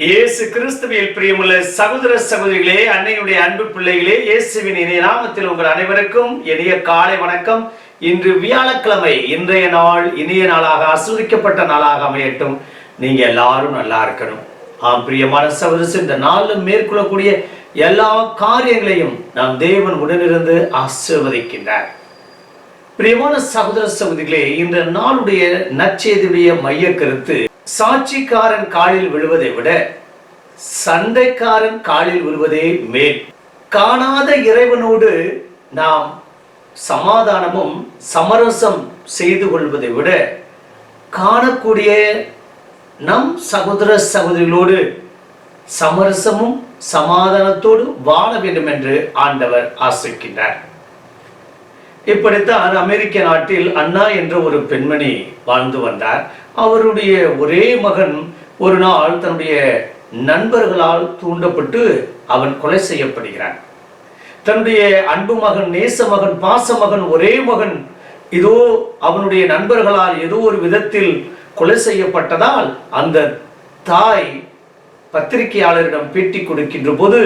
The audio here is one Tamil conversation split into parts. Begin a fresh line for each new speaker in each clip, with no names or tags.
இயேசு கிறிஸ்துவில் பிரியமுள்ள சகோதர சகோதரிகளே அன்னையுடைய அன்பு பிள்ளைகளே இயேசுவின் இணைய நாமத்தில் உங்கள் அனைவருக்கும் இனிய காலை வணக்கம். இன்று வியாழக்கிழமை இன்றைய நாள் இனிய நாளாக ஆஸ்வதிக்கப்பட்ட நாளாக அமையட்டும். நீங்க எல்லாரும் நல்லா இருக்கணும். ஆம் பிரியமான சகோதரசு இந்த நாளில் மேற்கொள்ளக்கூடிய எல்லா காரியங்களையும் நாம் தேவன் உடனிருந்து ஆசிர்வதிக்கின்றார். பிரியமான சகோதர சகோதரிகளே இந்த நாளுடைய நற்செய்தியுடைய மைய கருத்து சாட்சிக்காரன் காலில் விழுவதை விட சண்டைக்காரன் காலில் விழுவதே மேல். காணாத இறைவனோடு நாம் சமாதானமும் சமரசம் செய்து கொள்வதை விட காணக்கூடிய நம் சகோதர சகோதரிகளோடு சமரசமும் சமாதானத்தோடு வாழ வேண்டும் என்று ஆண்டவர் ஆசிக்கின்றார். இப்படித்தான் அமெரிக்க நாட்டில் அண்ணா என்ற ஒரு பெண்மணி வாழ்ந்து வந்தார். அவருடைய ஒரே மகன் ஒரு நாள் தன்னுடைய நண்பர்களால் தூண்டப்பட்டு அவன் கொலை செய்யப்படுகிறான். தன்னுடைய அன்பு மகன் நேச மகன் பாச மகன் ஒரே மகன் இதோ அவனுடைய நண்பர்களால் ஏதோ ஒரு விதத்தில் கொலை செய்யப்பட்டதால் அந்த தாய் பத்திரிகையாளரிடம் பேட்டி கொடுக்கின்ற போது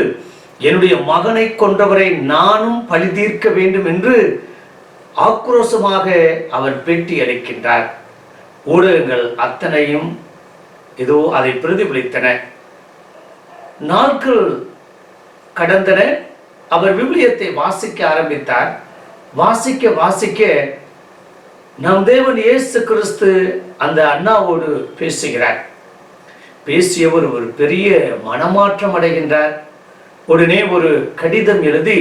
என்னுடைய மகனை கொன்றவரை நானும் பழி தீர்க்க வேண்டும் என்று ஆக்ரோஷமாக அவர் பேட்டி அளிக்கின்றார். ஊடகங்கள் அத்தனையும் ஏதோ அதை பிரதிபலித்தன. நாட்கள் கடந்தன. அவர் விவிலியத்தை வாசிக்க ஆரம்பித்தார். வாசிக்க வாசிக்க நம் தேவன் இயேசு கிறிஸ்து அந்த அண்ணாவோடு பேசுகிறார். பேசியவர் ஒரு பெரிய மனமாற்றம் அடைகின்றார். உடனே ஒரு கடிதம் எழுதி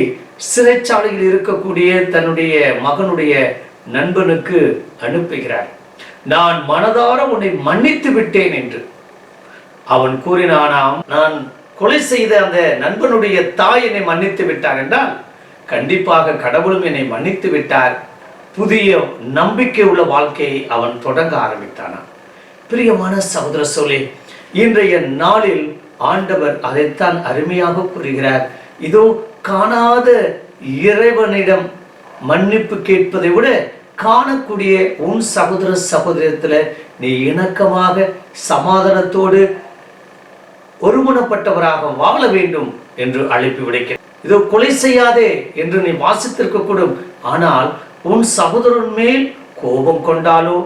சிறைச்சாலையில் இருக்கக்கூடிய தன்னுடைய மகனுடைய நண்பனுக்கு அனுப்புகிறார். நான் மனதார உன்னை மன்னித்து விட்டேன் என்று. அவன் கூறினானாம் நான் கொலை செய்த அந்த நண்பனுடைய தாய் என்னை மன்னித்து விட்டார் என்றால் கண்டிப்பாக கடவுளும் என்னை மன்னித்து விட்டார். புதிய நம்பிக்கை உள்ள வாழ்க்கையை அவன் தொடங்க ஆரம்பித்தானான். பிரியமான சகோதர சோலே இன்றைய நாளில் ஆண்டவர் அதைத்தான் அருமையாக கூறுகிறார். இதோ காணாத இறைவனிடம் மன்னிப்பு கேட்பதை விட காணக்கூடிய உன் சகோதர சகோதரத்துல நீ இணக்கமாக சமாதானத்தோடு ஒருமுனப்பட்டவராக வாழ வேண்டும் என்று அழைப்பு விடைக்க இதோ கொலை செய்யாதே என்று நீ வாசித்திருக்க கூடும் ஆனால் உன் சகோதரன் மேல் கோபம் கொண்டாலோ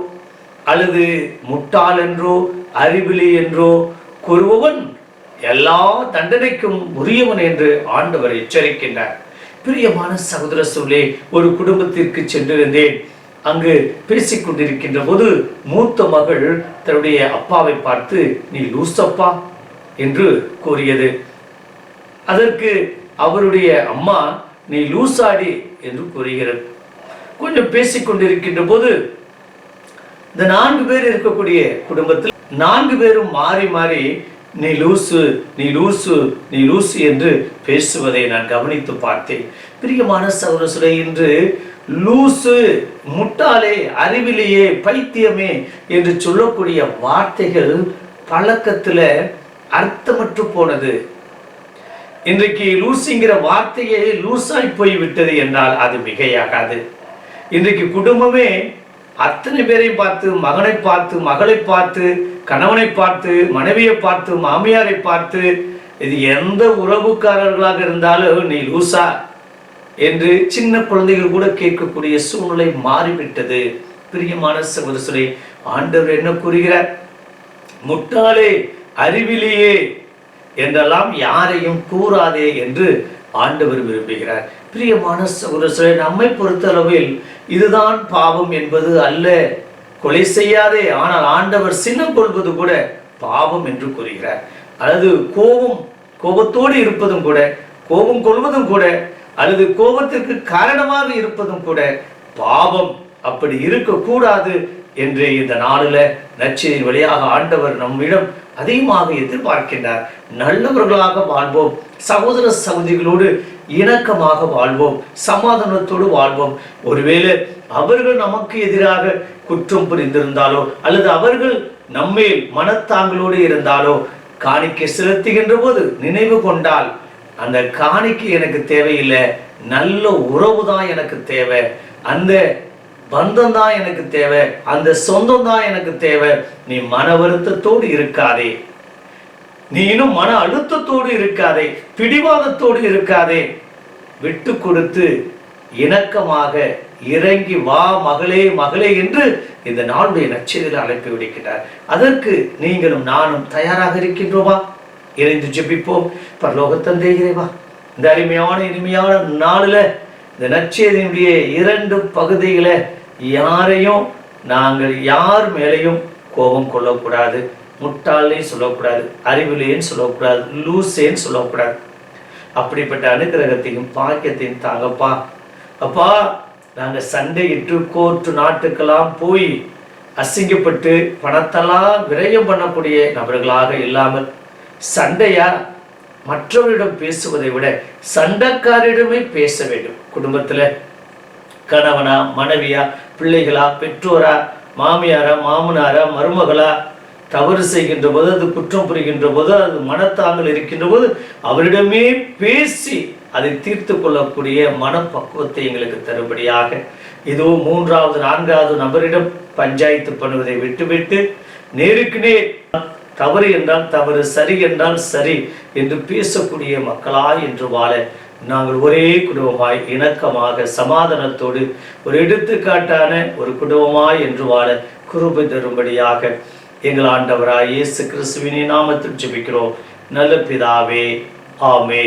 அல்லது முட்டாள் என்றோ அறிவிலி என்றோ கூறுபவன் எல்லா தண்டனைக்கும் உரியவன் என்று ஆண்டவர் எச்சரிக்கின்றார். பிரியமான சகோதர சொல்லே ஒரு குடும்பத்திற்கு சென்றிருந்தேன். அங்கு பேசிக் கொண்டிருக்கின்ற போது மூத்த மகள் தன்னுடைய அப்பாவை பார்த்து நீ லூசப்பா என்று கூறியது. அதற்கு அவருடைய அம்மா நீ லூசாடி என்று கூறுகிறது. கொஞ்சம் பேசிக் கொண்டிருக்கின்ற போது இந்த நான்கு பேர் இருக்கக்கூடிய குடும்பத்தில் நான்கு பேரும் மாறி மாறி நீ லூசு நீ லூசு நீ லூசு என்று பேசுவதை நான் கவனித்து பார்த்தேன். பிரியமான சௌரசுரை என்று லூசு முட்டாளே அறிவிலேயே பைத்தியமே என்று சொல்லக்கூடிய வார்த்தைகள் பழக்கத்தில் அர்த்தமற்று போனது. இன்றைக்கு லூசுங்கிற வார்த்தையே லூசாய் போய்விட்டது என்றால் அது மிகையாகாது. இன்றைக்கு குடும்பமே அத்தனை பேரையும் பார்த்து மகனை பார்த்து மகளை பார்த்து கணவனை பார்த்து மனைவியை பார்த்து மாமியாரை பார்த்து இது எந்த உறவுக்காரர்களாக இருந்தாலும் நீ லூசா என்று சின்ன குழந்தைகள் கூட கேட்கக்கூடிய சூழ்நிலை மாறிவிட்டது. பிரியமான சகோதரே ஆண்டவர் என்ன கூறுகிறார்? முட்டாளே அறிவிலேயே என்றெல்லாம் யாரையும் கூறாதே என்று ஆண்டவர் விரும்புகிறார். பிரியமான சகோதரே நம்மை பொறுத்தளவில் இதுதான் பாவம் என்பது அல்ல. கொலை செய்யாதே ஆனால் ஆண்டவர் சின்னம் கொள்வது கூட பாவம் என்று கூறுகிறார். அல்லது கோபம் கோபத்தோடு இருப்பதும் கூட கோபம் கொள்வதும் கூட அல்லது கோபத்திற்கு காரணமாக இருப்பதும் கூட பாவம். அப்படி இருக்கக்கூடாது என்று இந்த நாளில் நச்செய்தியின் வழியாக ஆண்டவர் நம்மிடம் அதிகமாக எதிர்பார்க்கின்றார். நல்லவர்களாக வாழ்வோம் சகோதர சகோதரிகளோடு இணக்கமாக வாழ்வோம் சமாதானத்தோடு வாழ்வோம். ஒருவேளை அவர்கள் நமக்கு எதிராக குற்றம் புரிந்திருந்தாலோ அல்லது அவர்கள் நம்மேல் மனத்தாங்களோடு இருந்தாலோ காணிக்கை செலுத்துகின்ற போது நினைவு கொண்டால் அந்த காணிக்கை எனக்கு தேவையில்லை நல்ல உறவு தான் எனக்கு தேவை அந்த பந்தம் தான் எனக்கு தேவை அந்த சொந்தம் தான் எனக்கு தேவை. நீ மன வருத்தத்தோடு இருக்காதே. நீ இன்னும் மன அழுத்தத்தோடு இருக்காதே பிடிவாதத்தோடு இருக்காதே. விட்டு கொடுத்து இணக்கமாக இறங்கி வா மகளே மகளே என்று இந்த நாளுடைய நச்செய்தியில் அழைப்பு விடுக்கிறார் அதற்கு நீங்களும் நானும் தயாராக இருக்கின்றோமா? இணைந்து ஜெபிப்போம். பரலோக இறைவா இந்த அருமையான இனிமையான நாளில் இந்த நற்செய்தியினுடைய இரண்டு பகுதியில யாரையும் நாங்கள் யார் மேலேயும் கோபம் கொள்ளக்கூடாது முட்டாளே சொல்லக்கூடாது அறிவிலேன்னு சொல்லக்கூடாது லூசேன்னு சொல்லக்கூடாது. அப்படிப்பட்ட அனுகிரகத்தையும் பாக்கியத்தையும் தாங்கப்பா. அப்பா நாங்கள் சண்டையிட்டு கோர்ட்டு நாட்டுக்கெல்லாம் போய் அசிங்கப்பட்டு பணத்தெல்லாம் விரயம் பண்ணக்கூடிய நபர்களாக இல்லாமல் சண்டையா மற்றவரிடம் பேசுவதை விட சண்டைக்காரிடமே பேச வேண்டும். குடும்பத்துல கணவனா மனைவியா பிள்ளைகளா பெற்றோரா மாமியாரா மாமனாரா மருமகளா தவறு செய்கின்ற போது அது குற்றம் புரிகின்ற போது அது மனத்தாங்கள் இருக்கின்ற போது அவரிடமே பேசி அதை தீர்த்து கொள்ளக்கூடிய மனப்பக்குவத்தை எங்களுக்கு தரும்படியாக இதோ மூன்றாவது நான்காவது நபரிடம் பஞ்சாயத்து பண்ணுவதை விட்டுவிட்டு நேருக்கு நேர் தவறு என்றால் தவறு சரி என்றால் சரி என்று பேசக்கூடிய மக்களாய் என்று வாழ நாங்கள் ஒரே குடும்பமாய் இணக்கமாக சமாதானத்தோடு ஒரு எடுத்துக்காட்டான ஒரு குடும்பமாய் என்று வாழ குருபை தரும்படியாக எங்கள் ஆண்டவராய் இயேசு கிறிஸ்துவின் நாமத்தில் ஜெபிக்கிறோம். நல்ல பிதாவே ஆமே